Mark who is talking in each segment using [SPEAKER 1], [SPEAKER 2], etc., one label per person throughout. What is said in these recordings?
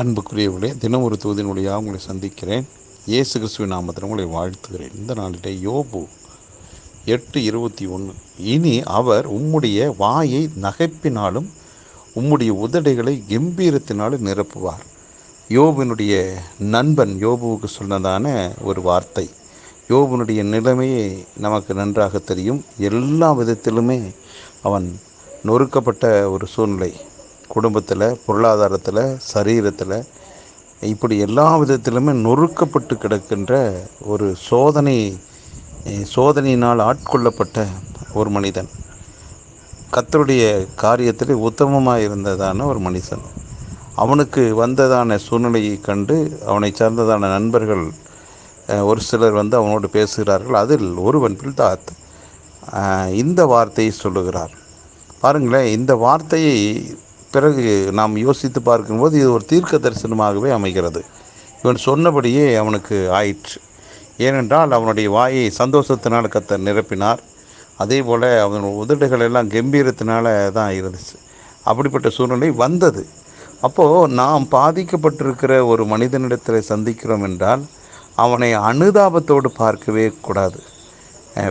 [SPEAKER 1] அன்புக்குரியவர்களே தினம் ஒரு தொகுதியினுடைய உங்களை சந்திக்கிறேன். இயேசு கிறிஸ்துவின் நாமத்தில் உங்களை வாழ்த்துகிறேன். இந்த நாளிலே யோபு எட்டு இருபத்தி ஒன்று இனி அவர் உம்முடைய வாயை நகைப்பினாலும் உம்முடைய உதடைகளை கம்பீரத்தினாலும் நிரப்புவார். யோபுனுடைய நண்பன் யோபுவுக்கு சொன்னதான ஒரு வார்த்தை. யோபுனுடைய நிலைமையை நமக்கு நன்றாக தெரியும். எல்லா விதத்திலுமே அவன் நொறுக்கப்பட்ட ஒரு சூழ்நிலை. குடும்பத்தில் பொருளாதாரத்தில் சரீரத்தில் இப்படி எல்லா விதத்திலுமே நொறுக்கப்பட்டு கிடக்கின்ற ஒரு சோதனை சோதனையினால் ஆட்கொள்ளப்பட்ட ஒரு மனிதன். கத்தருடைய காரியத்தில் உத்தமமாக இருந்ததான ஒரு மனுஷன் அவனுக்கு வந்ததான சூழ்நிலையை கண்டு அவனை சார்ந்ததான நண்பர்கள் ஒரு சிலர் வந்து அவனோடு பேசுகிறார்கள். அதில் ஒருவன் பில்தாத் இந்த வார்த்தையை சொல்லுகிறார். பாருங்களேன் இந்த வார்த்தையை பிறகு நாம் யோசித்து பார்க்கும்போது இது ஒரு தீர்க்க தரிசனமாகவே அமைகிறது. இவன் சொன்னபடியே அவனுக்கு ஆயிற்று. ஏனென்றால் அவனுடைய வாயை சந்தோஷத்தினால் கத்த நிரப்பினார். அதே போல் அவன் உதடுகள் எல்லாம் கம்பீரத்தினால தான் இருந்துச்சு. அப்படிப்பட்ட சூழ்நிலை வந்தது. அப்போது நாம் பாதிக்கப்பட்டிருக்கிற ஒரு மனிதனிடத்தில் சந்திக்கிறோம் என்றால் அவனை அனுதாபத்தோடு பார்க்கவே கூடாது.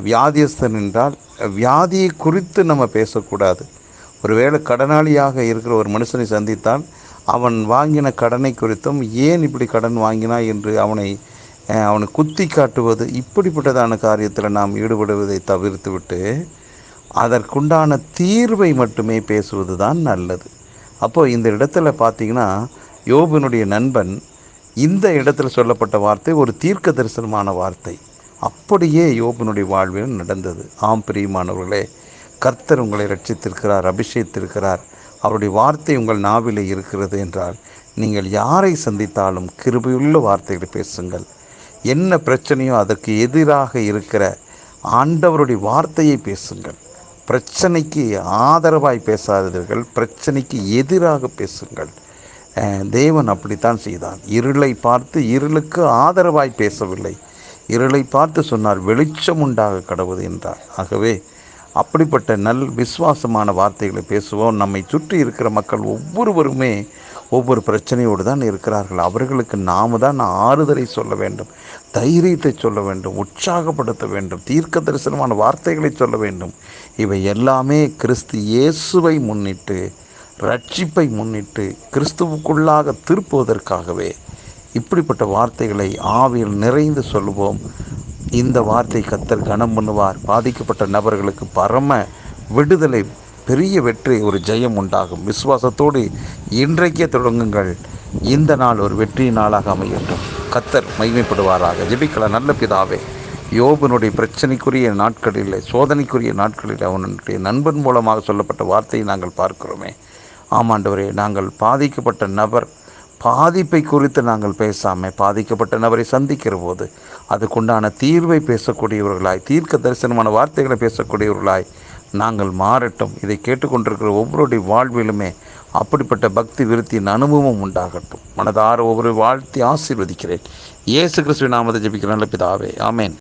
[SPEAKER 1] வியாதியஸ்தன் என்றால் வியாதியை குறித்து நம்ம பேசக்கூடாது. ஒருவேளை கடனாளியாக இருக்கிற ஒரு மனுஷனை சந்தித்தால் அவன் வாங்கின கடனை குறித்தும் ஏன் இப்படி கடன் வாங்கினா என்று அவனை அவனை குத்தி காட்டுவது இப்படிப்பட்டதான காரியத்தில் நாம் ஈடுபடுவதை தவிர்த்துவிட்டு அதற்குண்டான தீர்வை மட்டுமே பேசுவது தான் நல்லது. அப்போது இந்த இடத்துல பார்த்தீங்கன்னா யோபனுடைய நண்பன் இந்த இடத்துல சொல்லப்பட்ட வார்த்தை ஒரு தீர்க்க தரிசனமான வார்த்தை. அப்படியே யோபனுடைய வாழ்வில் நடந்தது. ஆம் பிரியமானவர்களே கர்த்தர் உங்களை ரட்சித்திருக்கிறார் அபிஷேகத்திருக்கிறார். அவருடைய வார்த்தை உங்கள் நாவிலே இருக்கிறது என்றால் நீங்கள் யாரை சந்தித்தாலும் கிருபையுள்ள வார்த்தைகளை பேசுங்கள். என்ன பிரச்சனையோ அதற்கு எதிராக இருக்கிற ஆண்டவருடைய வார்த்தையை பேசுங்கள். பிரச்சனைக்கு ஆதரவாய் பேசாதீர்கள் பிரச்சனைக்கு எதிராக பேசுங்கள். தேவன் அப்படித்தான் செய்தான். இருளை பார்த்து இருளுக்கு ஆதரவாய் பேசவில்லை. இருளை பார்த்து சொன்னார் வெளிச்சம் உண்டாக கடவுது என்றார். ஆகவே அப்படிப்பட்ட நல் விசுவாசமான வார்த்தைகளை பேசுவோம். நம்மை சுற்றி இருக்கிற மக்கள் ஒவ்வொருவருமே ஒவ்வொரு பிரச்சனையோடு தான் இருக்கிறார்கள். அவர்களுக்கு நாம தான் ஆறுதலை சொல்ல வேண்டும். தைரியத்தை சொல்ல வேண்டும். உற்சாகப்படுத்த வேண்டும். தீர்க்க தரிசனமான வார்த்தைகளை சொல்ல வேண்டும். இவை எல்லாமே கிறிஸ்து இயேசுவை முன்னிட்டு ரட்சிப்பை முன்னிட்டு கிறிஸ்துவுக்குள்ளாக திருப்புவதற்காகவே இப்படிப்பட்ட வார்த்தைகளை ஆவியில் நிறைந்து சொல்லுவோம். இந்த வார்த்தை கத்தர் கனம் பண்ணுவார். பாதிக்கப்பட்ட நபர்களுக்கு பரம விடுதலை பெரிய வெற்றி ஒரு ஜெயம் உண்டாகும். விசுவாசத்தோடு இன்றைக்கே தொடங்குங்கள். இந்த நாள் ஒரு வெற்றி நாளாக அமையட்டும். கத்தர் மகிமைப்படுவாராக. ஜெபிக்கல நல்ல பிதாவே. யோபனுடைய பிரச்சனைக்குரிய நாட்களில் சோதனைக்குரிய நாட்களில் அவனுடைய நண்பன் மூலமாக சொல்லப்பட்ட வார்த்தையை நாங்கள் பார்க்கிறோமே. ஆமாண்டவரே நாங்கள் பாதிக்கப்பட்ட நபர் பாதிப்பை குறித்து நாங்கள் பேசாமல் பாதிக்கப்பட்ட நபரை சந்திக்கிற போது அதுக்குண்டான தீர்வை பேசக்கூடியவர்களாய் தீர்க்க தரிசனமான வார்த்தைகளை பேசக்கூடியவர்களாய் நாங்கள் மாறட்டும். இதை கேட்டுக்கொண்டிருக்கிற ஒவ்வொருடைய வாழ்விலுமே அப்படிப்பட்ட பக்தி விருத்தியின் அனுபவம் உண்டாகட்டும். மனதார ஒவ்வொரு வாழ்த்தி ஆசீர்வதிக்கிறேன். இயேசு கிறிஸ்துவ நாமத்தை ஜபிக்கிற நல்ல பிதாவே. ஆமேன்.